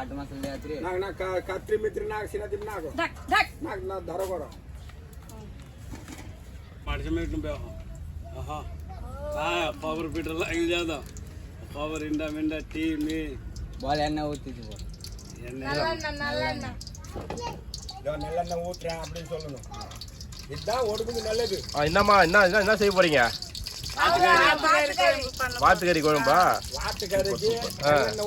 আট মাস লেয়াত্রে না না কাত্রি মিত্রি না সিনা দিব না গো ডাক ডাক না না ধরো করো পাঁচ মিনিট নুবে আহা হ্যাঁ খবর পিটর লাগি যাদা খবর ইন্ডা মিন্ডা টি মি বল এন্ন ஊத்தி দিব நல்லண்ண நல்லண்ண இதோ நல்லண்ண ஊத்துறேன் அப்படின்னு சொல்லணும் இதுதான் உடம்புக்கு நல்லது என்னம்மா என்ன என்ன செய்ய போறீங்க வாத்துக்கறி குழம்பா வாத்துக்கறிக்கு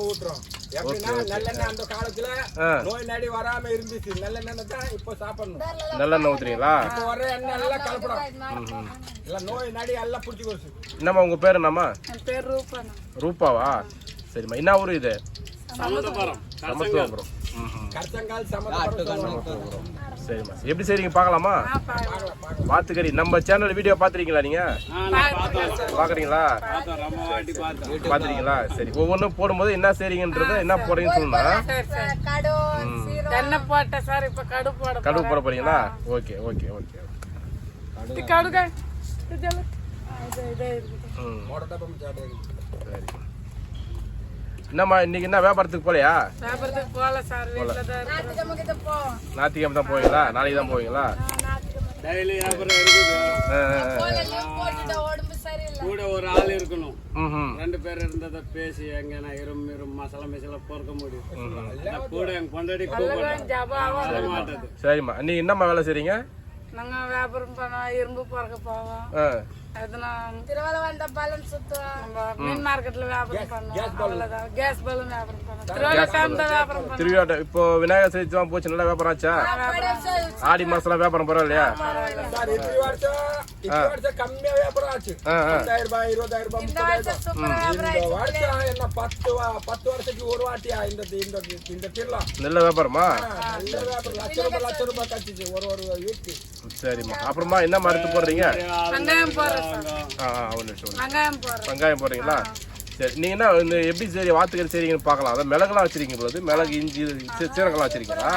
ஊட்டுறோம் எப்படின்னா நல்லெண்ணெய் அந்த காலத்துல ஆ. நோய் நடி வராம இருந்துச்சு. நல்லெண்ணெய் தான் இப்போ சாப்பிடணும். நல்லெண்ணெய் ஊத்துறீங்களா? இப்போ வர எண்ணெய் எல்லாம் கலப்படம். இல்ல நோய் நடி எல்லாம் பிடிச்சி போச்சு. என்னம்மா உங்க பேர் என்னம்மா? என் பேர் ரூபாண்ணா ரூபாவா? சரிம்மா. என்ன ஊர் இது? சமத்துவபுரம் ம் கர்த்தங்கால் சம்மந்தப்பட்ட சரிம்மா எப்படி செய்றீங்க? பார்க்கலாமா? வாத்துக்கறி நம்ம சேனல் வீடியோ பார்த்துருக்கீங்களா நீங்க? பார்க்குறீங்களா? பார்த்துருக்கீங்களா? சரி ஒவ்வொன்றும் போடும்போது என்ன செய்றீங்கன்றத என்ன போடுறீங்கன்னு சரி சரி. சார் போட கடுகு போட போறீங்களா? ஓகே ஓகே ஓகே இது கடுக. இது எல்லாம். ஆ, இது இதே இருக்குது ம் மோட தப்பம் சாப்பிடுறது சரி என்னம்மா இன்னைக்கு என்ன வியாபாரத்துக்கு போலையா? வியாபாரத்துக்கு போகல சார். ஞாயிற்றுக்கிழமை தான் போவீங்களா? நாளைக்கு தான் போவீங்களா? டெய்லி வியாபாரம் இருக்குது. கூட ஒரு ஆள் இருக்கணும். ம்ஹும். ரெண்டு பேர் இருந்ததை பேசி எங்கன்னா இரும் இரும் மசாலா மசாலா பொறுக்க முடியும். கூட எங்க பொண்டாடி கூப்பிடுறேன் ஜபாவா சொல்ல மாட்டது. சரிம்மா. நீ என்னம்மா வேலை செய்றீங்க? நாங்க வியாபாரம் பண்ணோம் இரும்பு பொறக்க போவோம். ஆ எதுனா நம்ம மீன் மார்க்கெட்ல வியாபாரம் பண்ணுவோம் அவ்வளவுதான். கேஸ் பலூன் வியாபாரம் பண்ணுவோம் திருவிழா டைம் தான் வியாபாரம் பண்ணுவோம் திருவிழா இப்போ விநாயகர் சதுர்த்தி போச்சு நல்லா வியாபாரம் ஆச்சா? ஆடி மாசம்லாம் வியாபாரம் பரவாயில்லையா? கம்மியா வியாபாரம் ஆச்சு. பத்தாயிரம் ரூபாய் இருபதாயிரம் ரூபாய் இந்த வருஷம் என்ன பத்து வா- பத்து வருஷத்துக்கு ஒரு வாட்டியா இந்த இந்த இந்த திருவிழா? நல்ல வியாபாரமா? நல்ல வியாபாரம். லட்ச ரூபாய் லட்ச ரூபாய் கட்டிச்சு ஒரு ஒரு வீட்டுக்கு. சரிம்மா. அப்புறமா என்ன மருந்து போடுறீங்க? வெங்காயம் போடுறோம். சார் ஆ ஆ, ஒரு நிமிஷம். வெங்காயம் போடுறீங்களா? சரி நீங்க என்ன இந்த எப்படி சரி வாத்துக்கறி செய்றீங்கன்னு பார்க்கலாம். அதான் மிளகுலாம் வச்சிருக்கீங்க போது மிளகு இஞ்சி சீரகம்லாம் வச்சிருக்கீங்களா?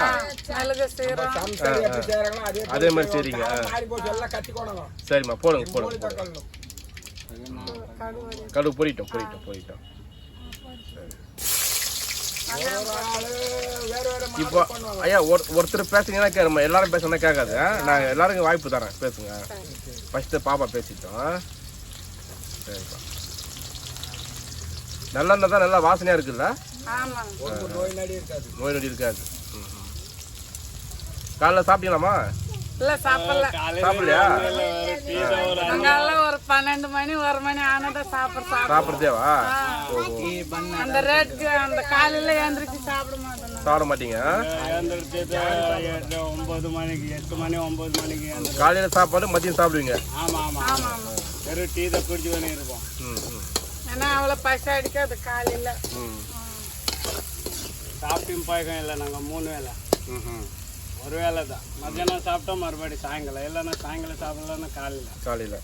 அதே அதே மாதிரி செய்றீங்க. கட்டிக்கோணுங்க சரிம்மா போடுங்க போடுங்க கடுகு. பொரிட்டோம் பொரிட்டோம் பொரிட்டோம் ஒரு ஒரு ஆளு வேற வேற மாதிரி இப்போ ஐயா ஒரு ஒருத்தர் பேசுங்கன்னா கேட்குமா எல்லாரும் பேசுனா கேட்காது? நான் எல்லாருக்கும் வாய்ப்பு தரேன். பேசுங்க. ஃபஸ்ட்டு பாப்பா பேசிட்டோம். சரிப்பா நல்லெண்ணெய் தான் நல்லா வாசனையாக இருக்குல்ல? நோய் நடி இருக்காது நோய் நொடி இருக்காது. ம், ம். காலைல சாப்பிட்டீங்களாம்மா? இல்ல சாப்பிடல. சாப்பிடலையா? அங்கெல்லாம் ஒரு பன்னெண்டு மணி ஒரு மணி ஆனதான் சாப்பிட சாப்பிட சாப்பிட்றதேவா? ஓஹோ அந்த ரேட்டுக்கு அந்த காலையில எழுந்திரிச்சு சாப்பிட மாட்டோம். சாப்பிட மாட்டீங்க? ஒன்பது மணிக்கு எட்டு மணி ஒன்பது மணிக்கு காலையில் சாப்பாடு மதியம் சாப்பிடுவீங்க? ஆமா ஆமா. ஆமா வெறும் டீ தான் குடிச்சு பண்ணி இருப்போம் ம் ம். ஏன்னா அவ்வளவு பசி அடிக்காது காலையில. ம். சாப்பிட்டும் பழக்கம் இல்லை நாங்க மூணு வேளை. ம் ம். ஒரு வேளை தான் மத்தியானம் சாப்பிட்டா மறுபடியும் சாயங்காலம். இல்லைன்னா சாயங்காலம் சாப்பிடலன்னா காலையில். காலையில்.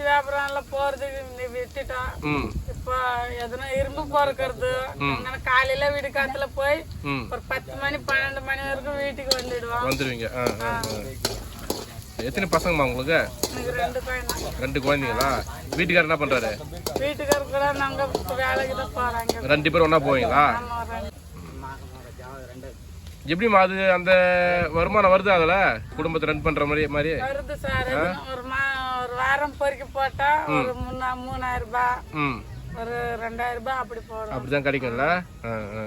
வியாபாரம் எல்லாம் போறதுக்கு நீ விட்டுட்டோம் இப்போ எதுனா இரும்பு பொறுக்கிறது காலையில வீடு காத்துல போய் ஒரு பத்து மணி பன்னெண்டு மணி வரைக்கும் வீட்டுக்கு வந்துடுவோம் வந்துடுவீங்க. எத்தனை பசங்கம்மா உங்களுக்கு? ரெண்டு குழந்தைங்களா? வீட்டுக்காரர் என்ன பண்ணுறாரு வீட்டுக்காரர் கூட நாங்க வேலைக்கு தான் போறாங்க ரெண்டு பேரும் ஒன்றா போவீங்களா? எப்படிம்மா அது அந்த வருமானம் வருது அதில்? குடும்பத்தை ரன் பண்ணுற மாதிரி மாதிரி? வருது சார். ஒரு மா ஒரு வாரம் பொறுக்கி போட்டா ஒரு மூணா மூணாயிரம் ரூபாய். ம். ஒரு ரெண்டாயிரம் ரூபாய் அப்படி போடும். அப்படி தான் கிடைக்கும்ல? ஆ ஆ.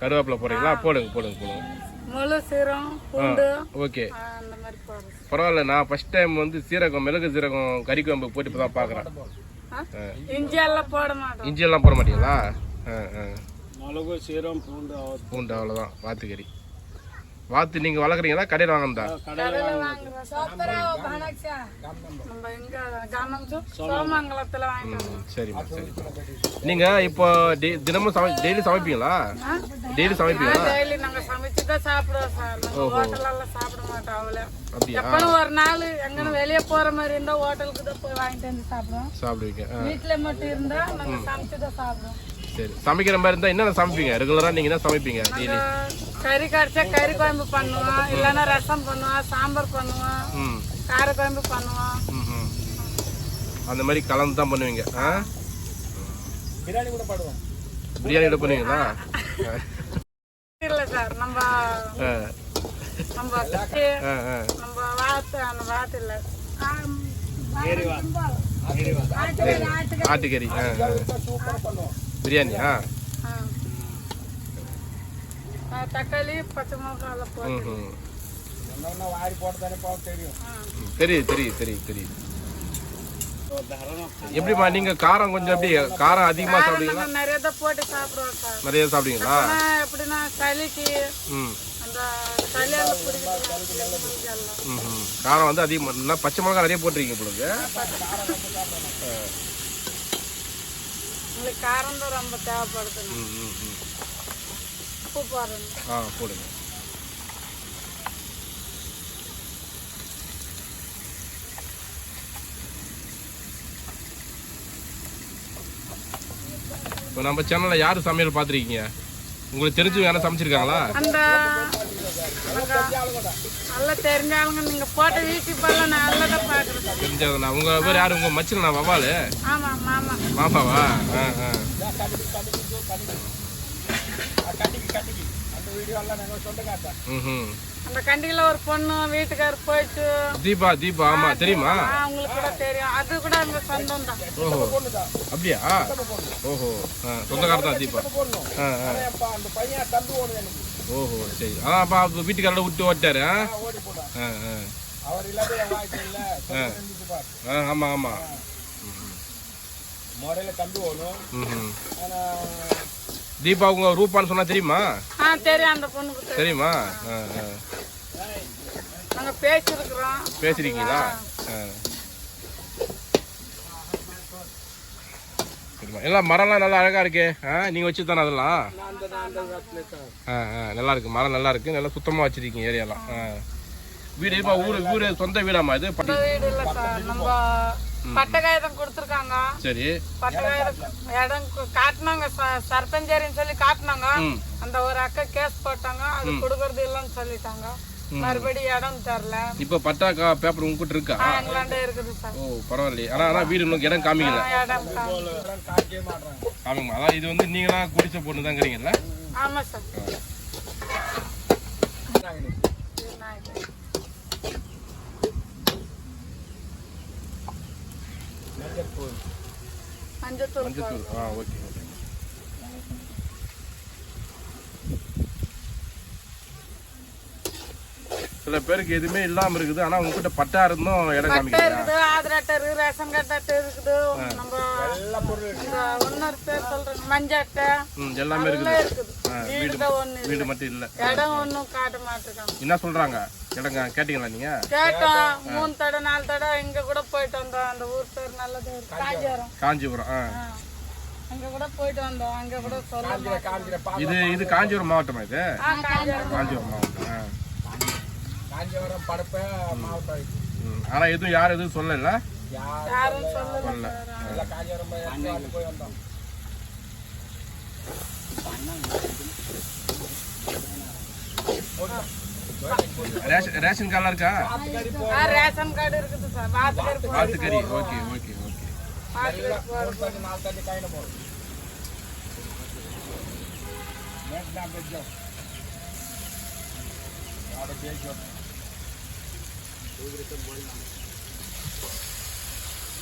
கருவேப்பிலை போடுறீங்களா? போடுங்க போடுங்க போடுங்க. முழு பூண்டு ஓகே. அந்த மாதிரி பரவாயில்ல நான் ஃபர்ஸ்ட் டைம் வந்து சீரகம் மிளகு சீரகம் கறி குழம்பு போட்டு இப்போ தான் பார்க்குறேன்? இஞ்சி எல்லாம் போட மாட்டோம். இஞ்சி எல்லாம் போட மாட்டீங்களா? ஆ ஆ. மிளகு சீரம் பூண்டு பூண்டு அவ்வளோதான் வாத்துக்கறி. வாத்து நீங்கள் வளர்க்குறீங்களா? கடையில் வாங்கினதா. சரிம்மா சரி நீங்கள் இப்போ டெய் தினமும் சமை டெய்லி சமைப்பீங்களா? டெய்லி சமைப்பீங்களா? டெய்லி நாங்க சமைச்சு தான் சாப்பிடுவோம் சார். நாங்க ஹோட்டல்ல எல்லாம் சாப்பிட மாட்டோம் அவ்வளோ அப்படியா? ஒரு நாள் எங்கன்னு வெளியே போற மாதிரி இருந்தா ஹோட்டலுக்கு தான் போய் வாங்கிட்டு வந்து சாப்பிடுவோம். சாப்பிடுவீங்க. வீட்டுல மட்டும் இருந்தா நாங்க சமைச்சு தான் சாப்பிடுவோம். சரி. சமைக்கிற மாதிரி இருந்தால் என்னென்ன சமைப்பீங்க? ரெகுலராக நீங்கள் என்ன சமைப்பீங்க? டெய்லி கறி கடிச்சா கறி குழம்பு பண்ணுவோம். இல்லைன்னா ரசம் பண்ணுவோம் சாம்பார் பண்ணுவோம் ம். கார குழம்பு பண்ணுவோம். ம் ம். அந்த மாதிரி கலந்து தான் பண்ணுவீங்க. ஆ? பிரியாணி கூட பாடுவோம். பிரியாணி கூட பண்ணுவீங்களா? இல்லை சார். நம்ம ஆ. நம்ம கட்டி, ஆ ஆ. நம்ம வாத்து அந்த வாத்து இல்லை. ஆட்டுக்கறி ஆ பிரியாணியா? தக்காளி பச்சை மிளகாய் போட்டு. வாரி போட்டு தெரியும். தெரியுது தெரியுது தெரியுது தெரியுது. எப்படிம்மா நீங்க காரம் கொஞ்சம் எப்படி காரம் அதிகமா சாப்பிடுவீங்களா? நிறைய தான் போட்டு சாப்பிடுவோம் நிறைய சாப்பிடுவீங்களா? எப்படின்னா சளிக்கு. காரம் வந்து அதிகமாக பச்சை மிளகா நிறைய போட்டிருக்கீங்க பொழுது உங்களுக்கு காரம் தான் ரொம்ப தேவைப்படுது உப்பு போடுறேன் ஆ போடுங்க. இப்போ நம்ம சேனலில் யார் சமையல் பார்த்துருக்கீங்க? உங்களுக்கு தெரிஞ்சு யாரும் சமைச்சிருக்காங்களா? அந்த நல்லா தெரிஞ்ச ஆளுங்க நீங்க போட்ட யூடியூப் எல்லாம் நான் நல்லா தான் பாக்குறேன் தெரிஞ்சதுண்ணா உங்கள் பேர் யார்? உங்கள் மச்சினா வவாலு ஆமா மாமா. மாமாவா? ஆ ஆ கட்டிக்கு கட்டிக்கு அந்த வீடியோ எல்லாம் நாங்கள் சொல்ல காட்டேன் ம் ம் அந்த கண்டிகையில் ஒரு பொண்ணு வீட்டுக்காரர் போயிட்டு. தீபா தீபா ஆமாம் தெரியுமா? ஆ, உங்களுக்கு கூட தெரியும். அது கூட அந்த சொந்தம் தான் ஓஹோ. அப்படியா? ஓஹோ. தான் தீபா. அந்த பையன் தந்து ஓடுது ஓஹோ சரி. அதான் அப்பா வீட்டுக்காரரை விட்டு ஓட்டாரு ஆ? ஓடி போட்டான் ஆ. ஆ அவர் இல்லாத வாழ்க்கை இல்லை இருந்துச்சு பாரு ஆ ஆமாம் ஆமாம் முறையில தம்பி ஓடும் தீபா உங்க ரூபான்னு சொன்னா தெரியுமா? தெரியும் அந்த பொண்ணுக்கு தெரியும்? நாங்க பேசியிருக்கிறோம். பேசிருக்கீங்களா. எல்லாம் மரம்லாம் நல்லா அழகா இருக்கே. நீங்க வச்சு தானே அதெல்லாம்? நல்லா இருக்கு. மரம் நல்லா இருக்கு. நல்லா சுத்தமா வச்சிருக்கீங்க ஏரியாலாம். வீடு இப்போ ஊரு ஊரு சொந்த வீடாமா இது? பட்டு காகிதம் கொடுத்துருக்காங்க. சரி. பட்டை காகிதம் இடம் காட்டுனாங்க. சர்பஞ்சேரின்னு சொல்லி காட்டுனாங்க. அந்த ஒரு அக்கா கேஸ் போட்டாங்க. அது கொடுக்கறது இல்லைன்னு சொல்லிட்டாங்க. மறுபடியும் இடம் தரல. இப்போ பட்டா பேப்பர் உங்ககிட்ட இருக்கா? இங்கிலாண்டே இருக்குது சார். ஓ பரவாயில்லையே. ஆனா ஆனா வீடு இன்னும் இடம் காமிக்கல. இடம் காமிங்கம்மா அதான் இது வந்து நீங்களா குடிச்ச பொண்ணு தாங்கிறீங்கல்ல ஆமா சார் நாங்க இன்னைக்கு. இது நான் இது. மஞ்சள் மஞ்சத்தூள் மஞ்சத்தூள் ஆ ஓகே ஓகே சில பேருக்கு எதுவுமே இல்லாம இருக்குது. ஆனா உங்ககிட்ட பட்டா இருந்தும் இடம் இருக்குது ஆதார் அட்டை இருக்குது ரேஷன் கார்டு அட்டை இருக்குது. நம்ம எல்லா பொருளும் இருக்கு. இந்த இன்னொரு பேர் சொல்றேன். மஞ்சள் அட்டை. எல்லாமே இருக்குது. வீடு வீடு மட்டும் இல்ல. இடம் ஒன்றும் காட்ட மாட்டேங்காங்க என்ன சொல்றாங்க? இடங்க கேட்டீங்களா நீங்க? கேட்டோம். மூணு தடவை நாலு தடவை இங்க கூட போயிட்டு வந்தோம். அந்த ஊர் பேர் நல்லது. காஞ்சிபுரம். காஞ்சிபுரம். அங்க கூட போயிட்டு வந்தோம். அங்க கூட சொல்ல இது இது காஞ்சிபுரம் மாவட்டமா இது? காஞ்சிபுரம். காஞ்சிபுரம் மாவட்டம் ஆ. காஞ்சிபுரம் படப்ப மாவட்டம். ஆனா எதுவும் யாரும் எதுவும் சொல்லல? யார் யாரும் சொல்லல. காஞ்சிபுரம் போய் வந்தோம். ரேஷன் கார்டுலாம் இருக்கா? ரேஷன் கார்டு இருக்குது சார். வாத்துக்கறி ஓகே ஓகே ஓகே.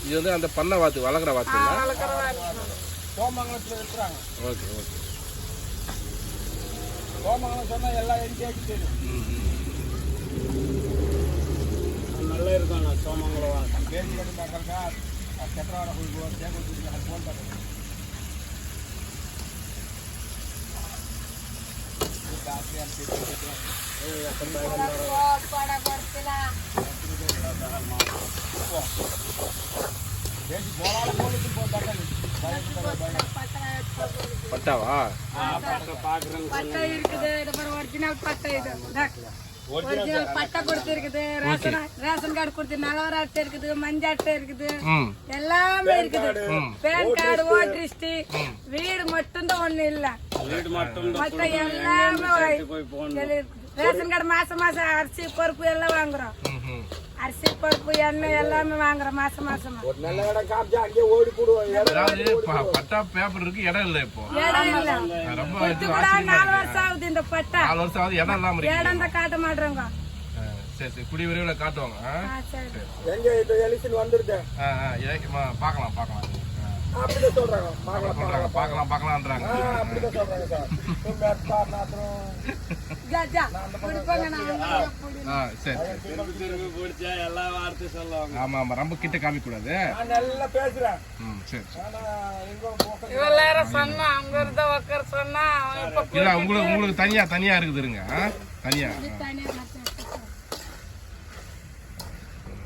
இது வந்து அந்த பண்ணை வாத்து வளர்க்குற வாத்து கோமங்கலத்தில் இருக்கிறாங்க ஓகே ஓகே. கோமங்கலம் சொன்னா எல்லாம் எரிஞ்சு தெரியும் ம் ம். நல்லா இருக்கும் நான் சோமங்கலம் பேசி கட்டினாக்கா சக்கரவாட போய் தேவை ஃபோன் பண்ணுறேன் பேசி போனாலும் போலீஸுக்கு போட்டாங்க பட்டாவா? பட்டை இருக்குது இது பாரு ஒரிஜினல் பட்டை இது. ஒரிஜினல் பட்டை. கொடுத்துருக்குது. ரேஷன் ரேஷன் கார்டு கொடுத்து நலவர அட்டை இருக்குது மஞ்சள் அட்டை இருக்குது. ம். எல்லாமே இருக்குது. பேன் கார்டு ஓட்ரிஸ்டி வீடு மட்டும்தான் ஒண்ணு இல்ல. வீடு மட்டும் மத்த எல்லாமே ரேஷன் கார்டு மாசம் மாசம் அரிசி பருப்பு எல்லாம் வாங்குறோம். ம் ம் அரிசி பருப்பு எண்ணெய் எல்லாமே வாங்குறோம் மாசம் மாசமா. ஒரு நல்ல இடம் காமிச்சா அங்கேயே ஓடி போடுவோம் பட்டா பேப்பர் இருக்கு இடம் இல்லை இப்போ. இடம் இல்ல. ரொம்ப நாலு. வருஷம் ஆகுது இந்த பட்டா. நாலு வருஷம் ஆகுது இடம் இல்லாம இருக்கு இடம் தான் காட்ட மாட்டோங்க. சரி சரி. குடி விரைவில் காட்டுவாங்க. ஆ? ஆ, சரி. எங்க இந்த எலிசன் வந்துருது ஆ, ஆ, ஏக்கமா, பார்க்கலாம் பார்க்கலாம். அப்படிதான் சொல்றாங்க. பார்க்கலாம் பார்க்கலாம் பார்க்கலான்றாங்க ஆ, அப்படிதான் சொல்றாங்க சார். ரொம்ப கிட்ட காமிக்க கூடாது நான் நல்லா பேசுறேன் ம் சரி நேரம் சொன்னா அங்க இருந்த உக்கார சொன்னா இல்ல உங்களுக்கு உங்களுக்கு தனியா தனியா இருக்குதுங்க ஆ? தனியா.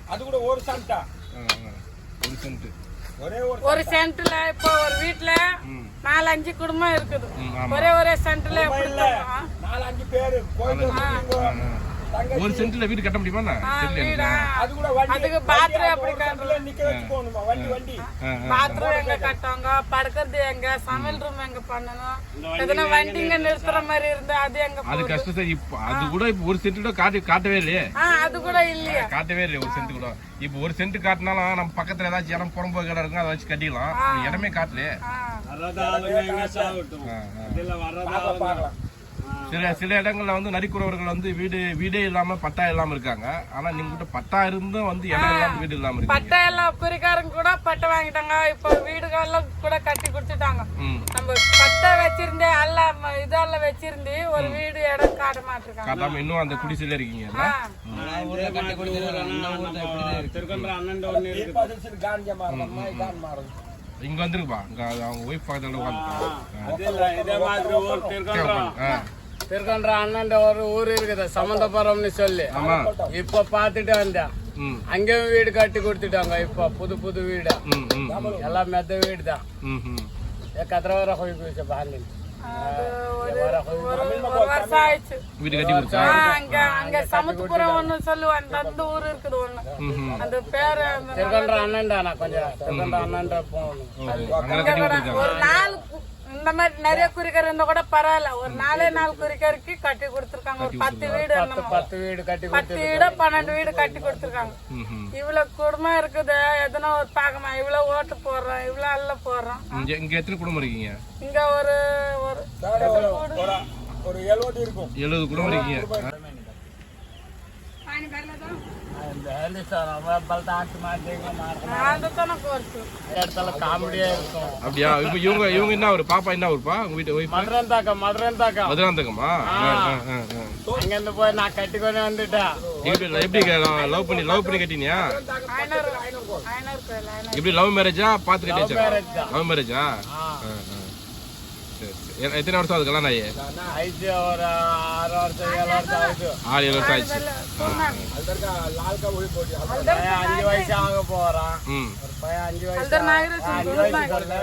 அது கூட ஒரு ஆ. ஒரு சென்ட் ஒரே சென்ட்ல இப்போ ஒரு வீட்டுல நாலு அஞ்சு குடும்பம் இருக்குது. ஒரே ஒரே சென்ட்ல? நாலு அஞ்சு பேரு. ஒரு சென்ட்ல வீடு கட்ட முடியுமா. அது கூட வண்டி. அதுக்கு எப்படி ஒரு சண்டில நிக்க வச்சு போகணுமா வண்டி. வண்டி. பாத்ரூம் எங்க கட்டுவாங்க? படுக்கிறது எங்க? சமையல் ரூம் எங்க பண்ணணும்? எதனா வண்டிங்க நிறுத்துற மாதிரி இருந்தா அது எங்க அது போகுது? கஷ்டத்தை இப்ப அது கூட இப்ப ஒரு சென்ட் கூட காட்டி காட்டவே இல்லையே. ஆ அது கூட இல்லையா. காட்டவே இல்லையே. ஒரு சென்ட் கூட. இப்ப ஒரு சென்ட் காட்டினாலும் நம்ம பக்கத்துல ஏதாச்சும் இடம் புறம்போக்கு இடம் இருக்கும் அதை வச்சு கட்டிக்கலாம் இடமே காட்டலையே. வர்றது ஆளுங்க எங்க சாகட்டும் ஆ, ஆ. இதுல வர்றது பார்க்கலாம் ஆளுங்க பார்க்கலாம். சில சில இடங்கள்ல வந்து நரிக்குறவர்கள் வந்து வீடு வீடே இல்லாம பட்டா இல்லாம இருக்காங்க. ஆனா நீங்க கிட்ட பட்டா இருந்தும் வந்து இடம் இல்லாம வீடு இல்லாம இருக்கீங்க. பட்டை எல்லாம் குறிக்காரங்க கூட பட்டை வாங்கிட்டாங்க. இப்போ வீடுகள்லாம் கூட கட்டி கொடுத்துட்டாங்க. நம்ம பட்டை வச்சிருந்தே எல்லாம் இதெல்லாம் வச்சிருந்து ஒரு வீடு இடம் காட்ட மாட்டிருக்காங்க. காட்டாம இன்னும் அந்த குடிசையில இருக்கு. மாறணும் இங்க வந்துருப்பா. இங்க அது அவங்க ஒய்ஃப் பக்கத்துல உட்காந்துருக்காங்க திருக்கன்ற அண்ணன் ஒரு ஊர் இருக்குது சம்பந்தபுரம்னு சொல்லி. ஆமா. இப்ப பாத்துட்டு வந்தேன். அங்கேயும் வீடு கட்டி கொடுத்துட்டாங்க இப்ப புது புது வீடு. எல்லாம் மெத்த வீடு தான். கத்திர வர போய் போயிடுச்சு பாருங்க. அது ஒரு ஒரு ஒரு வருஷம் ஆயிடுச்சு. வீடு கட்டி கொடுத்தா? ஆ, அங்க அங்க சமுத்துப்புறம் ஒண்ணு சொல்லுவாங்க அந்த ஊர் இருக்குது ஒண்ணு. அந்த பேரு அந்த திருக்கன்ற அண்ணன்டா நான் கொஞ்சம் திருக்கன்ற போகணும். கொடுத்துருக்காங்க. ஒரு நாலு கு- இந்த மாதிரி நிறைய குறிக்கர் இருந்தா கூட பரவாயில்ல. ஒரு நாலே நாலு குறிக்கருக்கு கட்டி கொடுத்துருக்காங்க. ஒரு பத்து வீடு. பத்து வீடு கட்டி பத்து வீடு பன்னெண்டு வீடு கட்டி கொடுத்துருக்காங்க. இவ்வளவு குடும்பம் இருக்குது. எதனா ஒரு பாக்கமா? இவ்வளவு ஓட்டு போடுறோம். இவ்வளவு அல்ல போடுறோம். இங்க இங்க எத்தனை குடும்பம் இருக்கீங்க? இங்க ஒரு ஒரு ஒரு ஒரு எழுபது இருக்கும். எழுபது குடும்பம் இருக்கீங்க ஆ? பானி வரலதான் அந்த தானே கோர்ஸ் இடத்துல காமெடியா இருக்கும் அப்படியா? இப்ப இவங்க இவங்க என்ன ஒரு பாப்பா என்ன ஒருப்பா உங்க வீட்டு wife Madurantakam Madurantakam மதுராந்தகமா அங்கிருந்து போய் நான் கட்டிக்கொண்டு வந்துட்டேன். எப்படி எப்படி லவ் பண்ணி லவ் பண்ணி கட்டினியா? எப்படி லவ் மேரேஜா பாத்து. லவ் மேரேஜா எத்தனை வருஷம் ஆகுது கல்யாணம் ஆகி? ஐந்து ஒரு ஆறு வருஷம் ஏழு வருஷம் ஆகுது ஆறு. ஏழு வருஷம் ஆயிடுச்சு. அஞ்சு வயசு ஆக போறான். ஒரு பையன் அஞ்சு வயசு அஞ்சு வயசு சொல்ல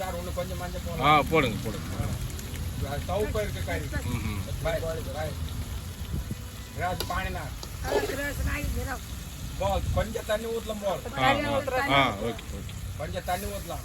சார் ஒண்ணு கொஞ்சம் மஞ்சள் ஆ போடுங்க போடுங்க. சவுப்பா இருக்க கறி ராஜ் பாணினா கொஞ்சம் தண்ணி ஊத்தலாம் கொஞ்சம் தண்ணி ஊத்தலாம்.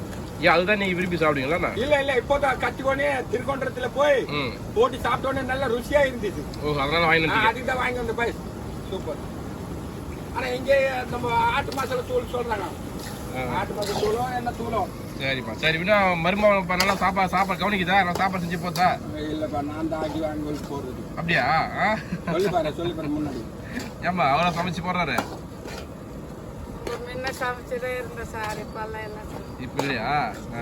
ஏன் அதுதான் நீங்க விரும்பி சாப்பிடுவீங்களா இல்ல இல்ல இப்போதான் கட்டிக்கொண்டே திருக்கொண்டத்துல போய் ம். போட்டு சாப்பிட்டோன்னே நல்ல ருசியா இருந்துச்சு. ஓ அதனால வாங்கி நான் அதுக்கு தான் வாங்கி வந்த பாய் சூப்பர். ஆனா இங்கே நம்ம ஆட்டு மசாலா தூள் சொல்றாங்க. ஆட்டு மசாலா தூளும் என்ன தூளும் சரிப்பா சரி மருமகன் இப்ப நல்லா சாப்பாடு சாப்பாடு கவனிக்குதா? நல்லா சாப்பாடு செஞ்சு போதா இல்லப்பா நான் தான் ஆக்கி வாங்கி போடுறது. அப்படியா? சொல்லி பாரு சொல்லி பாரு முன்னாடி. ஏம்மா அவ்வளோ சமைச்சு போடுறாரு? முன்ன சமைச்சுட்டே இருந்தேன் சார் இப்பெல்லாம் எல்லாம் இப்ப இல்லையா.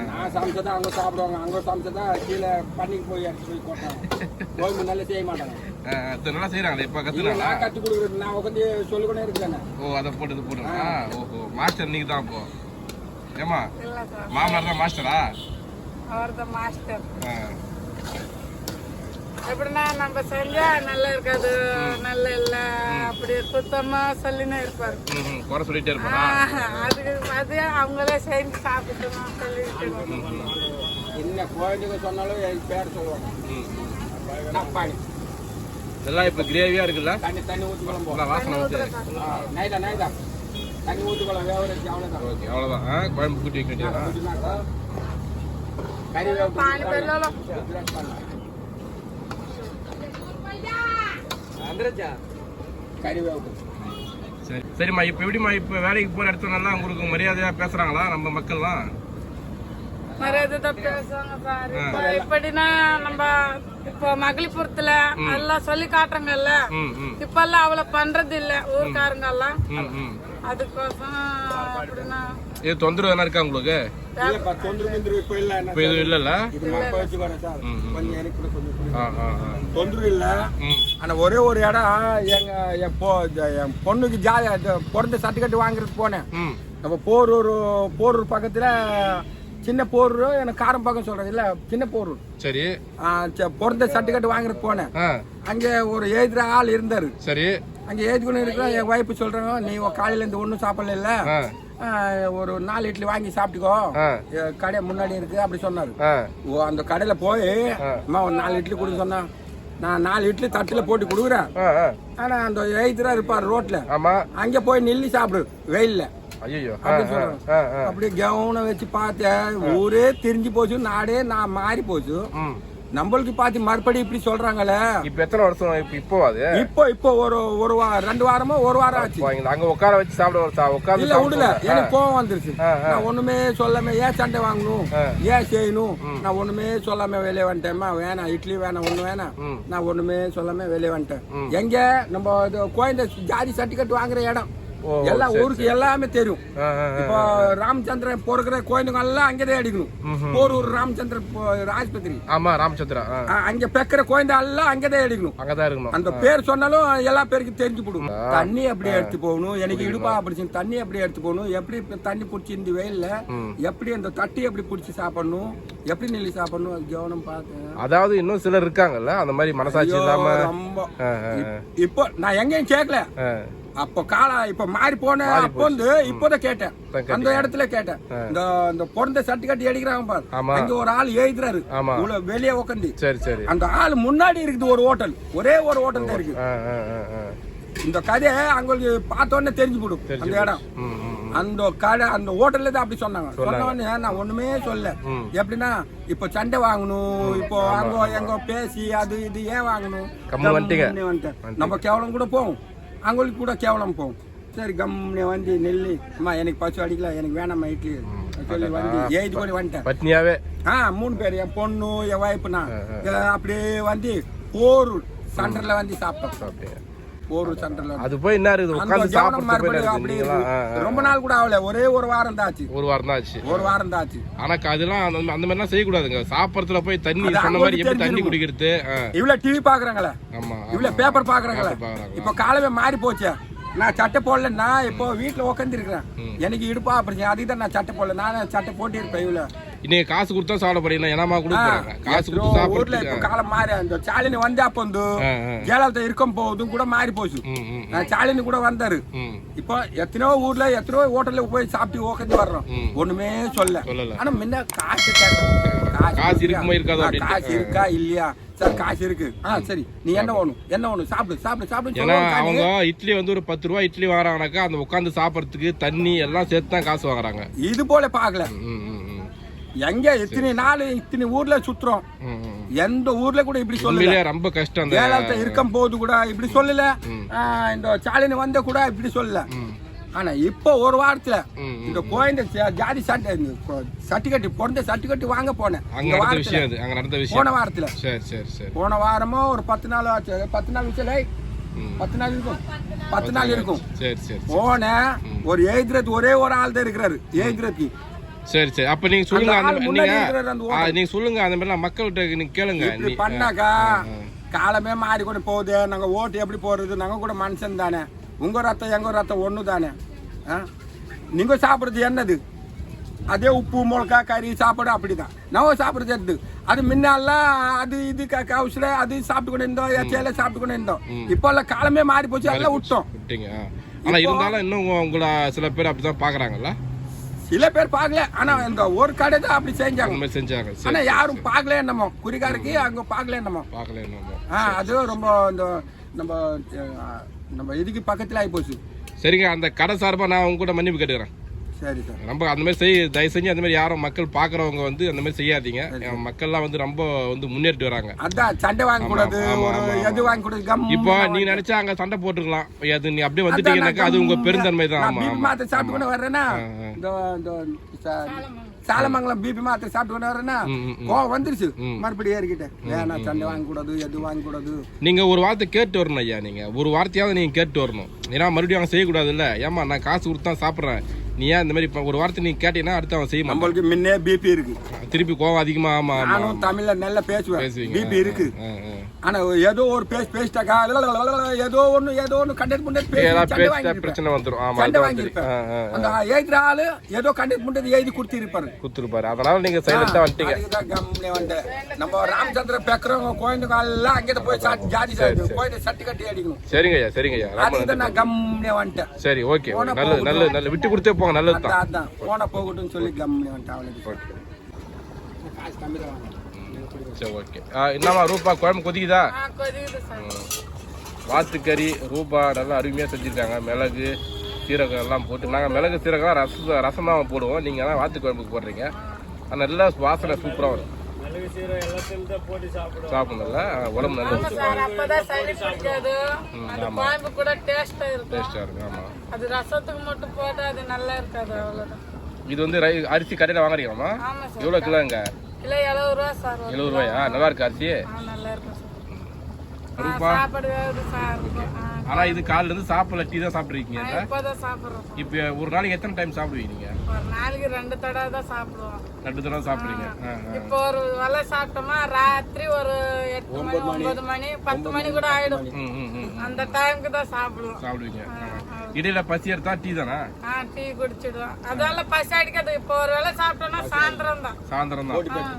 நான் சமைச்சதான் அவங்க சாப்பிடுவாங்க. அங்க சமைச்சதான் கீழே பண்ணிக்கு போய் போய் கொட்டாங்க கோயம்பு நல்லா செய்ய மாட்டாங்க. நல்லா செய்யறாங்களே இப்ப இல்ல, கத்துனாங்களா நான் கத்து கொடுக்குறது நான் உட்காந்து சொல்லிக்கொண்டே இருக்கிறேன் ஓ அதை போட்டு இது போடுங்களா ஓஹோ. மாஸ்டர் நீங்க தான் அப்போ. ஏமா இல்லை சார். மாமனார் தான் மாஸ்டரா? அவர் தான் மாஸ்டர். ஆ. எப்படின்னா நம்ம செஞ்சா நல்லா இருக்காது. நல்ல இல்ல. அப்படி சுத்தமா சொல்லினே இருப்பாரு. குறை சொல்லிட்டே இருப்பாங்க அதுக்கு அது அவங்களே செஞ்சு சாப்பிட்டு என்ன குழந்தைங்க சொன்னாலும் என் பேர் சொல்லுவாங்க. தப்பாளி இதெல்லாம் இப்போ கிரேவியா இருக்குல்ல? தண்ணி தண்ணி ஊற்றி குழம்பு வாசனை வந்து நைட்டா நைட்டா தண்ணி ஊற்றி குழம்பு வேக வச்சு அவ்வளோதான் ஓகே அவ்வளோதான் குழம்பு கூட்டி வைக்க வேண்டியதான் கறி வேக பானி பண்ணலாம். சரி. சரிம்மா இப்போ எப்படிம்மா இப்போ வேலைக்கு போகிற இடத்துல உங்களுக்கு மரியாதையாக பேசுகிறாங்களா நம்ம மக்கள்லாம்? மரியாதை தான் பேசுவாங்க சார் இப்போ எப்படின்னா நம்ம இப்போ மகளிப்புறத்துல எல்லாம் சொல்லி காட்டுறாங்கல்ல. இப்ப எல்லாம் அவ்வளவு பண்றது இல்ல ஊர்க்காரங்க எல்லாம் அதுக்கோசம் அப்படின்னா இது தொந்தரவு எதனா இருக்கா உங்களுக்கு? இப்போ எதுவும் இல்லைல்ல. ஆ ஆ ஆ. தொந்தரவு இல்லை. ம். ஆனா ஒரே ஒரு இடம் எங்க என் பொ என் பொண்ணுக்கு ஜாதி பிறந்த சர்டிஃபிகேட் வாங்குறதுக்கு போனேன். ம். நம்ம போரூர் போரூர் பக்கத்துல சின்ன போரூர் எனக்கு காரம் பக்கம் சொல்றது இல்ல சின்ன போரூர். சரி. ஆ, ச- பிறந்த சர்டிஃபிகேட் வாங்குறதுக்கு போனேன். ஆ. அங்க ஒரு எழுதுற ஆள் இருந்தாரு. சரி. அங்க ஏஜ் இருக்கிற என் ஒய்ஃபு சொல்றாங்க நீ காலையில இருந்து ஒன்றும் சாப்பிடல இல்ல ஒரு நாலு இட்லி வாங்கி சாப்பிட்டுக்கோ. கடை முன்னாடி இருக்கு அப்படி சொன்னாரு. அந்த கடையில போய் அம்மா ஒரு நாலு இட்லி கொடுக்க சொன்னா. நான் நாலு இட்லி தட்டுல போட்டு கொடுக்குறேன். ஆ ஆ. ஆனா அந்த எழுத்துறா இருப்பார் ரோட்ல. ஆமா. அங்க போய் நில்லி சாப்பிடு வெயில்ல. அப்படியே கவனம் வச்சு பார்த்தேன். ஊரே தெரிஞ்சு போச்சு நாடே நான் மாறி போச்சு. நம்மளுக்கு பார்த்து மறுபடியும் இப்படி சொல்றாங்களே? இப்போ எத்தனை வருஷம் இப்போ அது? இப்போ இப்போ ஒரு ஒரு வாரம் ரெண்டு வாரமா ஒரு வாரம் ஆச்சு. அங்க உட்கார வச்சு சாப்பிட ஒரு சா- உட்கார்ந்து இல்ல விடல. எனக்கு கோவம் வந்துருச்சு. நான் ஒண்ணுமே சொல்லாம ஏன் சண்டை வாங்கணும்? ஏன் செய்யணும்? நான் ஒண்ணுமே சொல்லாம வெளியே வந்துட்டேன்மா வேணாம் இட்லி வேணாம் ஒண்ணு வேணாம். நான் ஒண்ணுமே சொல்லாம வெளியே வந்துட்டேன். எங்க? நம்ம கோயந்த ஜாதி சர்டிபிகேட் வாங்குற இடம். எல்லாம் ஊருக்கு எல்லாமே தெரியும். இப்போ ராமச்சந்திரன் பொறுக்கிற கோயிலுங்க எல்லாம் அங்கதான் அடிக்கணும். போரூர் ராமச்சந்திரன் பொ- ஆஸ்பத்திரி ஆமா ராமச்சந்திரா அங்க பெக்கிற கோயந்தா எல்லாம் அங்கதான் அடிக்கணும். அங்கதான் இருக்கணும். அந்த பேர் சொன்னாலும் எல்லா பேருக்கும் தெரிஞ்சு போடும். தண்ணி எப்படி எடுத்து போகணும். எனக்கு இடுப்பா பிடிச்சி தண்ணி எப்படி எடுத்து போகணும். எப்படி தண்ணி பிடிச்சி இந்த வெயில்ல எப்படி அந்த தட்டி எப்படி பிடிச்சி சாப்பிடணும்? எப்படி நெல்லி சாப்பிடணும்? கவனம் பார்த்தேன் அதாவது இன்னும் சிலர் இருக்காங்கல்ல அந்த மாதிரி மனசாட்சி இல்லாம. ரொம்ப. இப்போ நான் எங்கேயும் கேட்கல. அப்போ கால இப்ப மாறி போன அப்போ வந்து இப்போதான் கேட்டேன். அந்த இடத்துல கேட்டேன். இந்த இந்த பிறந்த சர்டிபிகேட் அடிக்கிறாங்க பாரு. அங்க ஒரு ஆள் எழுதுறாரு வெளியே உட்காந்து சரி சரி. அந்த ஆள் முன்னாடி இருக்குது ஒரு ஹோட்டல். ஒரே ஒரு ஹோட்டல் தான் இருக்கு இந்த கதையை அவங்களுக்கு பார்த்தோன்னே தெரிஞ்சு போடும். அந்த இடம். அந்த கடை அந்த ஹோட்டல்ல தான் அப்படி சொன்னாங்க. சொன்ன உடனே நான் ஒண்ணுமே சொல்ல எப்படின்னா இப்போ சண்டை வாங்கணும். இப்போ அங்க எங்க பேசி அது இது ஏன் வாங்கணும். நம்ம கேவலம் கூட போவோம். அவங்களுக்கு கூட கேவலம் போவோம் சரி கம்முனு வந்து நெல்லி. அம்மா எனக்கு பசு அடிக்கல எனக்கு வேணாம்மா இட்லி. சொல்லி வந்து எழுதி கூட வந்துட்டேன். பட்னியாவே? ஆ மூணு பேர் என் பொண்ணு என் வாய்ப்புனா அப்படியே வந்து போரூர் சென்டர்ல வந்து சாப்பிட்டோம். அப்படியே? போரூர் சென்டர்ல. அது போய் என்ன இருக்குது? உட்காந்து போய். ரொம்ப நாள் கூட ஆகல. ஒரே ஒரு வாரம் தான் ஆச்சு ஒரு வாரம் தான் ஆச்சு ஒரு வாரம் தான் ஆச்சு ஆனா அதெல்லாம் அந்த மாதிரிலாம் செய்யக்கூடாதுங்க. சாப்பிடறதுல போய் தண்ணி சொன்ன மாதிரி எப்படி தண்ணி. குடிக்கிறது? இவ்வளவு டிவி பாக்குறாங்களே. ஆமா இவ்வளவு. பேப்பர் பாக்குறாங்களே. இப்ப காலமே மாறி போச்சு. நான் சட்டை போடலன்னா இப்போ வீட்டுல உட்காந்து இருக்கிறேன் எனக்கு இடுப்பா அப்படி அதுக்கு தான் நான் சட்டை போடல. நான் சட்டை போட்டு இருப்பேன் இவ்வளவு. இன்னைக்கு காசு கொடுத்தா சாப்பிட போறீங்களா? ஏனாமா கொடுக்குறாங்க? ஊர்ல சாப்பிடுறதுக்கு இப்ப காலம் மாறி அந்த சாலினி வந்து அப்ப வந்து ஆ, ஆ. ஜெயலலிதா இருக்கும் போதும் கூட மாறி போச்சு. ம் ம் நான் சாலினி கூட வந்தாரு. இப்போ எத்தனையோ ஊர்ல எத்தனையோ ஹோட்டல்ல போய் சாப்பிட்டு உட்காந்து வர்றோம். ஒண்ணுமே சொல்ல சொல்லல. ஆனா முன்ன காசு கேட்கணும் காசு இருக்குமா இருக்காதா ஆ. காசு இருக்கா இல்லையா? சார் காசு இருக்கு. ஆ சரி. நீ என்ன வேணும்? என்ன வேணும்? சாப்பிடு சாப்பிடு சாப்பிடு ஏன்னா சொல்லுவாங்க அவங்க இட்லி வந்து ஒரு பத்து ரூபா இட்லி வாங்குறாங்கனாக்கா அந்த உட்காந்து சாப்பிடறதுக்கு தண்ணி எல்லாம் சேர்த்து தான் காசு வாங்குறாங்க. இது போல பாக்கல ம். எங்க இத்தனை நாள் இத்தனை ஊர்ல சுத்துறோம். எந்த ஊர்ல கூட இப்படி சொல்லல. உண்மையிலேயே ரொம்ப கஷ்டம் ஜெயலலிதா இருக்கும் போது கூட இப்படி சொல்லல. இந்த சாலினி வந்த கூட இப்படி சொல்லல. ஆனா இப்போ ஒரு வாரத்துல இந்த கோயந்த ஜா- ஜாதி சர்டிபிகேட் பிறந்த சர்டிபிகேட் வாங்க போனேன். போன வாரத்துல. சரி சரி சரி. போன வாரமும் ஒரு பத்து நாள் ஆச்சு. பத்து நாள் வச்சுல ம். பத்து நாள் இருக்கும். பத்து நாள். இருக்கும். சரி சரி போன ஒரு எழுதுறது ஒரே ஒரு ஆள் தான் இருக்கிறாரு எழுதுறதுக்கு சரி சரி. அப்ப நீங்க சொல்லுங்க அந்த நீங்க நீங்க சொல்லுங்க அந்த மாதிரிலாம் மக்கள்கிட்ட நீங்க கேளுங்க. நீ பண்ணாக்கா காலமே மாறி கூட போகுது. நாங்க ஓட்டு எப்படி போறது நாங்க கூட மனுஷன் தானே. உங்க ரத்தம் எங்க ரத்தம் ஒண்ணு தானே? நீங்க சாப்பிடுறது என்னது? அதே உப்பு மிளகா கறி சாப்பாடு அப்படிதான். நம்ம சாப்பிடுறது எது அது முன்னாலாம் அது இது கவுசில அது சாப்பிட்டு கொண்டு இருந்தோம் எச்சையில சாப்பிட்டு கொண்டு இருந்தோம். இப்போ எல்லாம் காலமே மாறி போச்சு எல்லாம் விட்டோம். ஆனா இருந்தாலும் இன்னும் உங்களை சில பேர் அப்படிதான் பாக்குறாங்கல்ல? சில பேர் பார்க்கல. ஆனா இந்த ஒரு கடை தான் அப்படி செஞ்சாங்க. செஞ்சாங்க. ஆனா யாரும் பார்க்கல என்னமோ. குறிகாருக்கு அங்க பார்க்கல என்னமோ. பார்க்கல என்னமோ. ஆ அது ரொம்ப இந்த நம்ம நம்ம இதுக்கு பக்கத்துல ஆகி போச்சு சரிங்க அந்த கடை சார்பா நான் உங்க கூட மன்னிப்பு கேட்டுக்கிறேன். சரி சார். நம்ம அந்த மாதிரி செய் தயவு செஞ்சு அந்த மாதிரி யாரும் மக்கள் பாக்குறவங்க வந்து அந்த மாதிரி செய்யாதீங்க. மக்கள்லாம் வந்து ரொம்ப வந்து முன்னேறிட்டு வராங்க. அதான் சண்டை வாங்க கூடாது ஆமா, ஒரு ஆமா, எது வாங்க கூடாது கம் இப்போ நீ நினைச்சா அங்க சண்டை போட்டுருக்கலாம் அது நீ அப்படியே வந்துட்டீங்கன்னாக்கா அது உங்க பெருந்தன்மை தான். ஆமா பிபி ஆமா. மாத்திரை சாப்பிட்டு கொண்டு வர்றேன்னா இந்த இந்த சாலமங்கலம். பிபி மாத்திரை சாப்பிட்டு கொண்டு வர்றேன்னா. கோவம் வந்துருச்சு. மறுபடியும் ஏறிக்கிட்டேன் வேணாம் சண்டை வாங்க கூடாது எது வாங்க கூடாது. நீங்க ஒரு வார்த்தை கேட்டு வரணும் ஐயா நீங்க. ஒரு வார்த்தையாவது நீங்க கேட்டு வரணும். ஏன்னா மறுபடியும் அவன் செய்யக்கூடாது இல்ல ஏமா நான் காசு கொடுத்து தான் சாப்பிட்றேன். நீ ஏன் இந்த மாதிரி இப்ப ஒரு வார்த்தை நீ கேட்டீங்கன்னா அடுத்து அவன் செய்ய நம்மளுக்கு முன்னே பிபி இருக்கு. திருப்பி கோவம் அதிகமா ஆமா நானும் தமிழ்ல நல்லா பேசுவேன். பிபி இருக்கு. ஆனா ஏதோ ஒரு பேசி பேசிட்டாக்கா ஏதோ ஒண்ணு ஏதோ ஒண்ணு கண்டக்ட் வாங்கியிருப்பேன். பிரச்சனை வந்துரும். ஆமா சண்டை. அந்த எழுதுற ஆளு ஏதோ கண்டக்ட் பண்ணிட்டு எழுதி கொடுத்து இருப்பாரு குத்துருப்பாரு அதனால நீங்க சைலண்டா வந்துட்டீங்க. நம்ம ராமச்சந்திர பெக்கறவங்க குழந்தைங்க எல்லாம் அங்கே போய் சாட்டி ஜாதி போய் சட்டி கட்டி அடிக்கணும். சரிங்க ஐயா சரிங்க ஐயா நான் கம்முனே வந்துட்டேன். சரி ஓகே நல்லது. நல்லது நல்லது. விட்டு கொடுத்தே போங்க நல்லது தான். அதான் போன போகட்டும்னு சொல்லி கம்மி தான் வாங்கினேன். சரி ஓகே. என்னம்மா ரூபா குழம்பு கொதிக்குதா? வாத்துக்கறி ரூபா நல்லா அருமையாக செஞ்சுருக்காங்க. மிளகு சீரகம் எல்லாம் போட்டு. நாங்கள் மிளகு சீரகம் ரசம் ரசம் தான் போடுவோம். நீங்கள் தான் வாத்து குழம்புக்கு போடுறீங்க. அது நல்லா வாசனை சூப்பராக வரும். சாப்பிடணும்ல? உடம்பு நல்லது. சார் அப்பதான் சளி பிடிக்காது. அந்த குழம்பு கூட டேஸ்டா இருக்கும் டேஸ்ட்டாக இருக்கும் ஆமாம் அது ரசத்துக்கு மட்டும் போட்டா அது நல்லா இருக்காது அவ்வளவுதான். இது வந்து ரை அரிசி கடையில் வாங்குறீங்கம்மா ஆமா சார் எவ்வளோ கிலோங்க? கிலோ எழுபது ரூபா சார் எழுபது ரூபாயா? நல்லா இருக்கு அரிசி? ஆ, நல்லா இருக்கும் சாப்பாடு சார் ஆ, ஆனால் இது காலையில இருந்து சாப்பிடல டீ தான் சாப்பிட்ருக்கீங்க நான் இப்பதான் சாப்பிடுறோம். இப்போ ஒரு நாளைக்கு எத்தனை டைம் சாப்பிடுவீங்க ஒரு நாளைக்கு ரெண்டு தடவை தான் சாப்பிடுவோம். ரெண்டு தடவை சாப்பிடுறீங்க. ஆ. இப்போ ஒரு வேலை சாப்பிட்டோமா ராத்திரி ஒரு எட்டு மணி ஒன்பது மணி. பத்து மணி கூட ஆயிடும். அந்த டைமுக்கு தான் சாப்பிடுவோம். சாப்பிடுவீங்க. இடையில பசி எடுத்தா டீ தானா? ஆ டீ குடிச்சிடுவோம். அதெல்லாம் பசி அடிக்காது. இப்போ ஒரு வேளை சாப்பிட்டோம்னா சாயந்தரம் தான். சாயந்தரம் தான்.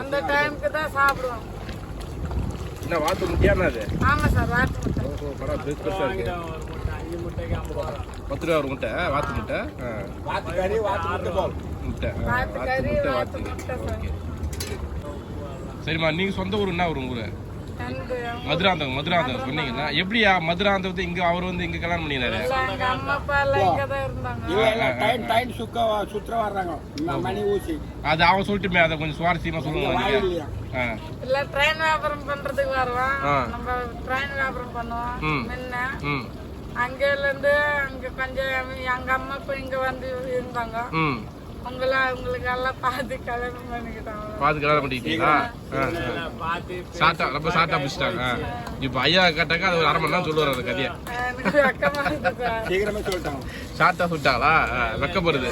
அந்த டைமுக்கு தான் சாப்பிடுவோம். என்ன வாத்து முக்கியம் அது? ஆமா சார் வாத்து முட்டை. ஓஹோ பெருசு இருக்கு. முட்டை பத்து ரூபா ஒரு முட்டை வாத்து முட்டை? ஆ, வாத்து கறி வாத்து முட்டை போல். முட்டை வாத்து வாத்து கறி முட்டை வாத்து வாத்து முட்டை சார். சரிம்மா நீங்க சொந்த ஊர் என்ன ஊர்? உங்க நண்டு மதுராந்தகம் மதுராந்தகம் சொன்னீங்கன்னா எப்படியா மதுராந்தகத்தை இங்க அவர் வந்து இங்க கல்யாணம் பண்ணினாரு? எல்லாம் எங்க அம்மா அப்பா எல்லாம் இங்க தான் இருந்தாங்க. இவங்க எல்லாம் டைம் டைம் சுக்க சுற்ற வர்றாங்க. ம- மணி ஊசி. அது அவன் சொல்லிட்டுமே அதை கொஞ்சம் சுவாரஸ்யமா சொல்லுங்க இல்ல ட்ரெயின் வியாபாரம் பண்றதுக்கு வருவோம் ஆ. நம்ம ட்ரெயின் வியாபாரம் பண்ணுவோம். முன்ன ம். அங்கேல இருந்து அங்க கொஞ்சம் எங்க அம்மா அப்பா இங்க வந்து இருந்தாங்க. உங்கள உங்களுக்கு எல்லாம் பார்த்து கல்யாணம் பண்ணிக்கிட்டாங்க பார்த்து கல்யாணம் பண்ணிட்டீங்களா ஆ, ஆ. பார்த்து சாட்டா ரொம்ப சாட்டா பிடிச்சிட்டாங்க. இப்போ ஐயா கேட்டாக்கா அது ஒரு அரை மணி நேரம் சொல்லுவார் அந்த கதையை. சீக்கிரமே சொல்லிட்டாங்க. ஷார்ட்டா சொல்லிட்டாங்களா வெக்கப்படுது.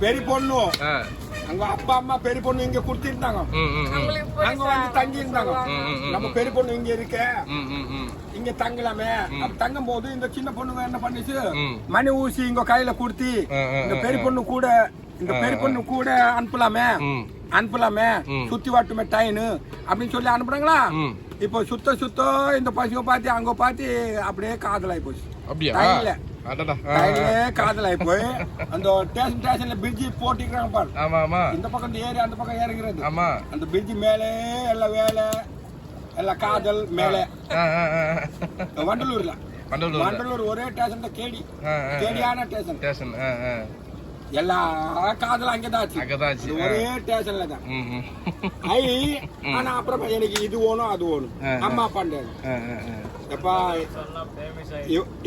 பெரிய பொண்ணு. அங்க அப்பா அம்மா பெரிய பொண்ணு இங்க கொடுத்திருந்தாங்க. அங்க வந்து தங்கி இருந்தாங்க. நம்ம பெரிய பொண்ணு இங்க இருக்க. இங்க தங்கலாமே. தங்கும் போது இந்த சின்ன பொண்ணுங்க என்ன பண்ணுச்சு. மணி ஊசி இங்க கையில கொடுத்து இந்த பெரிய பொண்ணு கூட இந்த பெரிய பொண்ணு கூட அனுப்பலாமே. அனுப்பலாமே. சுத்தி வாட்டுமே டைனு. அப்படின்னு சொல்லி அனுப்புறாங்களா இப்போ சுத்த சுத்த இந்த பசுவை பார்த்து அங்க பார்த்து அப்படியே காதலாகி போச்சு. டைன்ல. காதலாகி போய் அந்த ஸ்டேஷன் ஸ்டேஷன்ல பிரிட்ஜி போட்டிக்கிறாங்க பாரு. இந்த பக்கம் இந்த ஏறி அந்த பக்கம் ஏறுகிறது. ஆமா. அந்த பிரிட்ஜி மேலே எல்லாம் வேலை எல்லாம் காதல் மேலே. வண்டலூர்ல. வண்டலூர் ஒரே ஸ்டேஷன் தான் கேடி. கேடியான ஸ்டேஷன் ஸ்டேஷன் எல்லா காதலும் அங்கதான் ஆச்சு ஒரே ஸ்டேஷன்ல தான். ஐ ஆனா அப்புறம் எனக்கு இது வேணும் அது வேணும் அம்மா ஆ. எப்பா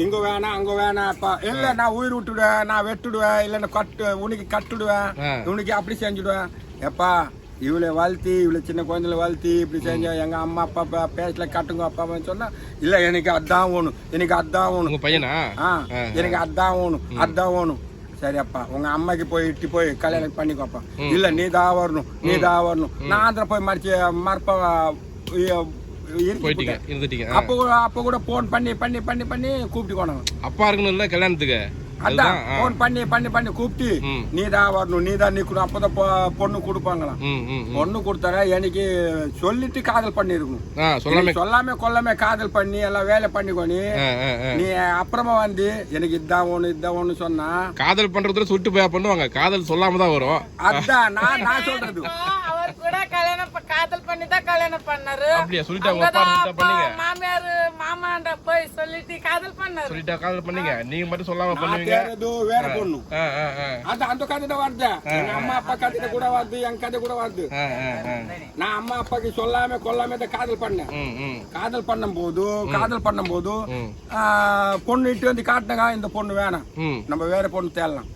இங்க வேணாம் அங்க வேணாம்ப்பா இல்ல நான் உயிர் விட்டுடுவேன் நான் வெட்டுடுவேன் இல்ல கட்டு உனக்கு கட்டுடுவேன். உனக்கு அப்படி செஞ்சுடுவேன். எப்பா இவளை வாழ்த்தி இவளை சின்ன குழந்தைல வாழ்த்தி இப்படி செஞ்சா எங்க அம்மா அப்பா பேசல கட்டுங்க அப்பா சொன்னா இல்ல எனக்கு அதான் வேணும் எனக்கு அதான் வேணும் உங்க பையனா? எனக்கு அதான் வேணும் அதான் வேணும் சரி அப்பா உங்க அம்மாக்கு போய் இட்டு போய் கல்யாணம் பண்ணிக்கோப்பா. இல்ல நீ தான் வரணும் நீ தான் வரணும். நான் அதில் போய் மறைச்சு மறுப்ப இருந்துட்டீங்க அப்போ கூட அப்போ கூட போன் பண்ணி பண்ணி பண்ணி பண்ணி கூப்பிட்டு போனாங்க அப்பா இருக்கணும்ல கல்யாணத்துக்கு? அதான். போன் பண்ணி பண்ணி பண்ணி கூப்பிட்டு. நீ தான் வரணும் நீ தான் நிக்கணும். அப்பதான் பொண்ணு கொடுப்பாங்களாம். பொண்ணு கொடுத்தாங்க எனக்கு சொல்லிட்டு காதல் பண்ணிருக்கணும். சொல்லாமே கொல்லாம காதல் பண்ணி எல்லாம் வேலை பண்ணிக்கோனி. நீ அப்புறமா வந்து எனக்கு இதான் ஒண்ணு இதான் ஒண்ணு சொன்னா காதல் பண்றதுல சுட்டு போய் பண்ணுவாங்க. காதல் சொல்லாம தான் வரும். அதான் நான் நான் சொல்றது. அவர் கூட கல்யாணம் ப- காதல் பண்ணி தான் கல்யாணம் பண்ணாரு. அப்படியா? சொல்லிட்டு அவங்க அப்பா அங்கதான் சொல்லிட்டா பண்ணீங்க. அப்பா மாமியார் மாமாண்ட போய் சொல்லிட்டு காதல் பண்ணாரு. சொல்லிட்டா காதல் பண்ணீங்க? நீங்க மட்டும் சொல்லாம பண்ணுவீங்க? வேற ஏதோ வேற பொண்ணு. ஆ, ஆ, ஆ. அந்த அந்த கதை தான் வருது எங்க அம்மா அப்பா கதை கூட வருது என் கதை கூட வருது. நான் அம்மா அப்பாக்கு சொல்லாம கொல்லாம தான் காதல் பண்ணேன். காதல் பண்ணும்போது காதல் பண்ணும்போது ம். ஆ, பொண்ணு இட்டு வந்து காட்டுங்க இந்த பொண்ணு வேணாம். நம்ம வேற பொண்ணு தேடலாம்.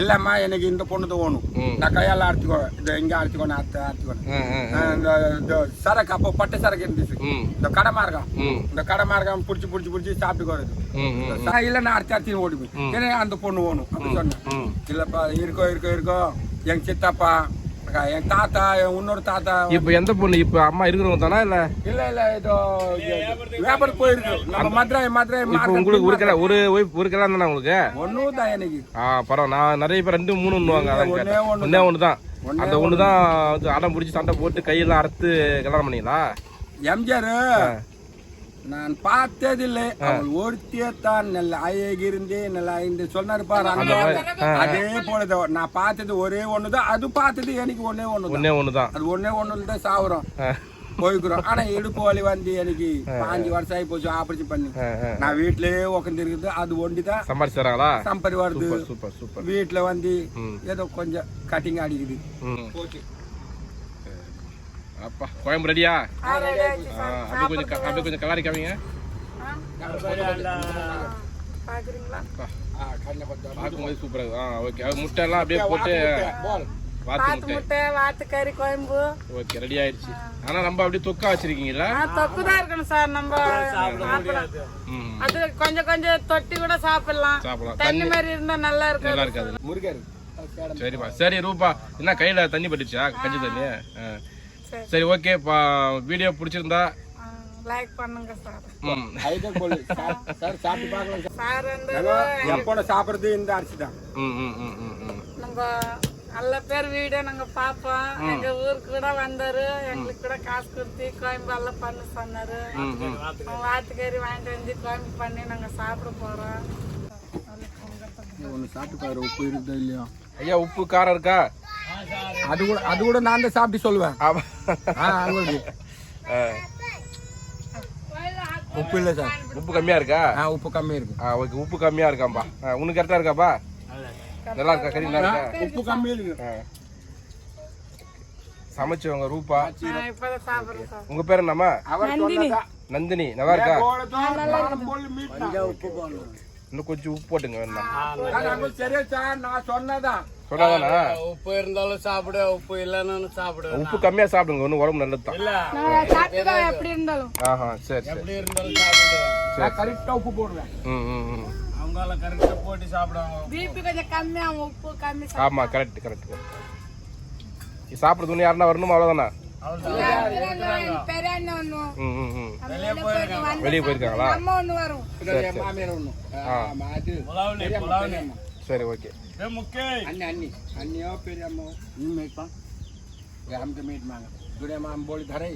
இல்லம்மா எனக்கு இந்த பொண்ணு தான் வேணும். ம். நான் கையால அரைச்சிக்கோ இதை இங்க அரைச்சிக்கோ நான் அரைச்சி அரைச்சிக்கோ ஆ, ஆ, ஆ. இந்த சரக்கு அப்போ பட்டை சரக்கு இருந்துச்சு. இந்த கடை மார்க்கம். ம், இந்த கடை மார்க்கம் பிடிச்சி பிடிச்சி பிடிச்சி சாப்பிட்டு வருது இல்ல நான் அரைச்சி அரைச்சி ஓடுவேன் ஏன்னா அந்த பொண்ணு வேணும் அப்படி சொன்னேன். இல்லப்பா இருக்கோ இருக்கோ இருக்கோ. எங்க சித்தப்பா என் தாத்தா என் இன்னொரு தாத்தா. இப்ப எந்த பொண்ணு? இப்ப அம்மா இருக்கிறவங்க தானா இல்ல? இல்ல இல்ல இதோ வியாபாரம் போயிருக்கு. நம்ம மதுரை மதுரை உங்களுக்கு ஒரு கிலோ ஒரு ஒரு கிலோ தானே உங்களுக்கு? ஒன்னும் தான் எனக்கு. ஆ பரவாயில்ல. நான் நிறைய பேர் ரெண்டு மூணுன்னுவாங்க அதான் ஒண்ணே கேட்டேன். ஒண்ணு ஒண்ணே ஒன்று தான். அந்த ஒன்று தான் அடம் பிடிச்சி சண்டை போட்டு கையெல்லாம் அறுத்து கல்யாணம் பண்ணீங்களா? எம்ஜிஆர். நான் பார்த்ததில்லை. அவள் ஒருத்தியே தான் நல்ல அழகிருந்தே நல்ல இந்த சொன்னாரு பாரு அதே போலதான். நான் பார்த்தது ஒரே ஒண்ணுதான். அது பார்த்தது எனக்கு ஒண்ணே ஒண்ணுதான். ஒண்ணே ஒன்று தான் அது ஒண்ணே ஒண்ணுல தான் சாவுறோம். போய்க்கிறோம். ஆனா இடுப்பு வலி வந்து எனக்கு பாஞ்சு வருஷம் ஆகி போச்சு ஆபரேஷன் பண்ணி. நான் வீட்லயே உட்காந்து இருக்குது அது ஒண்டிதான். சம்பாரிச்சு தராங்களா சம்பரி வருது. வீட்டுல வந்து. ஏதோ கொஞ்சம் கட்டிங் அடிக்குது ம். அப்பா குழம்பு ரெடியா. அப்படியே கொஞ்சம் அப்படியே கொஞ்சம் கலாரி பாக்குறீங்களா பார்க்கும்போது சூப்பரா இருக்கு ஆ ஓகே அது முட்டை எல்லாம் அப்படியே போட்டு வாத்து முட்டை வாத்து கறி குழம்பு ஓகே ரெடி ஆயிடுச்சு ஆனா நம்ம அப்படியே தொக்கா வச்சிருக்கீங்களா ஆ, தொக்கு தான் இருக்கணும் சார் நம்ம அது கொஞ்சம் கொஞ்சம் தொட்டி கூட சாப்பிடலாம் சாப்பிடலாம் தண்ணி மாதிரி இருந்தா நல்லா இருக்கும் நல்லா இருக்காது முருகர் சரிப்பா சரி ரூபா என்ன கையில தண்ணி பட்டுச்சா கஞ்சி தண்ணி ஆ. சரி. ஓகே வீடியோ பிடிச்சிருந்தா லைக் பண்ணுங்க சார் ம். ஐதர் போலி சார் சார் சாப்பிட்டு பார்க்கலாம் சார். சார் வந்து எப்போ சாப்பிடுறது இந்த அரிசி தான். ம் ம் ம் ம் ம். நம்ம நல்ல பேர் வீடியோ நாங்க பாப்போம். எங்க ஊருக்கு கூட வந்தாரு. எங்களுக்கு கூட காசு கொடுத்து கோயம்பு எல்லாம் பண்ண சொன்னாரு. வாத்துக்கறி வாங்கிட்டு வந்து கோயம்பு பண்ணி நாங்க சாப்பிட போறோம். ஒன்று சாப்பிட்டு பாரு உப்பு இருக்குதோ இல்லையோ? ஐயா உப்பு காரம் இருக்கா? அது கூட அது கூட நான் தான் சாப்பிட்டு சொல்லுவேன். ஆ. உப்பு இல்லை சார். உப்பு கம்மியா இருக்கா? ஆ உப்பு கம்மி இருக்கு. ஆ ஓகே உப்பு கம்மியா இருக்காம்பா. ஆ, உனக்கு கரெக்டா இருக்காப்பா? நல்லா இருக்கா கறி? நல்லா இருக்கா? உப்பு கம்மி இருக்கு. ஆ. சமைச்சவங்க ரூபா. நான் இப்பதான் சாப்பிடுறேன் சார். உங்க பேர் என்னம்மா? நந்தினி. நல்லா இருக்கா? இன்னும் கொஞ்சம் உப்பு போட்டுங்க வேணா நாங்கள் சரியா சார் நான் சொன்னதான்? சொன்னாதானா உப்பு இருந்தாலும் சாப்பிடு உப்பு இல்லைன்னு சாப்பிடு. உப்பு கம்மியா சாப்பிடுங்க ஒன்றும் உடம்பு நல்லது தான். எப்படி இருந்தாலும். ஆஹா சரி எப்படி இருந்தாலும் சாப்பிடு. நான் கரெக்டாக உப்பு போடுவேன். ம் ம் அவங்களால கரெக்டாக போட்டு சாப்பிடுவாங்க. பிபி கொஞ்சம் கம்மியாகும் உப்பு கம்மி ஆமா கரெக்ட் கரெக்ட் சாப்பிட்றது யாருன்னா வரணுமா? அவ்வளோதானா பெரிய அண்ணன் ஒண்ணும் ம் ம் ம் வெளியே போயிட்டு வந்து வெளியே போயிருக்காங்களா அம்மா ஒண்ணு வரும் என் மாமியார் ஒன்று அது புலாவனி புலாவனி சரி ஓகே ஏ முக்கே అన్ని అన్ని అన్ని పెరియాము మేట్ మా రామ్ కే మేట్ మాంగ దుడే మా బోలి ధరై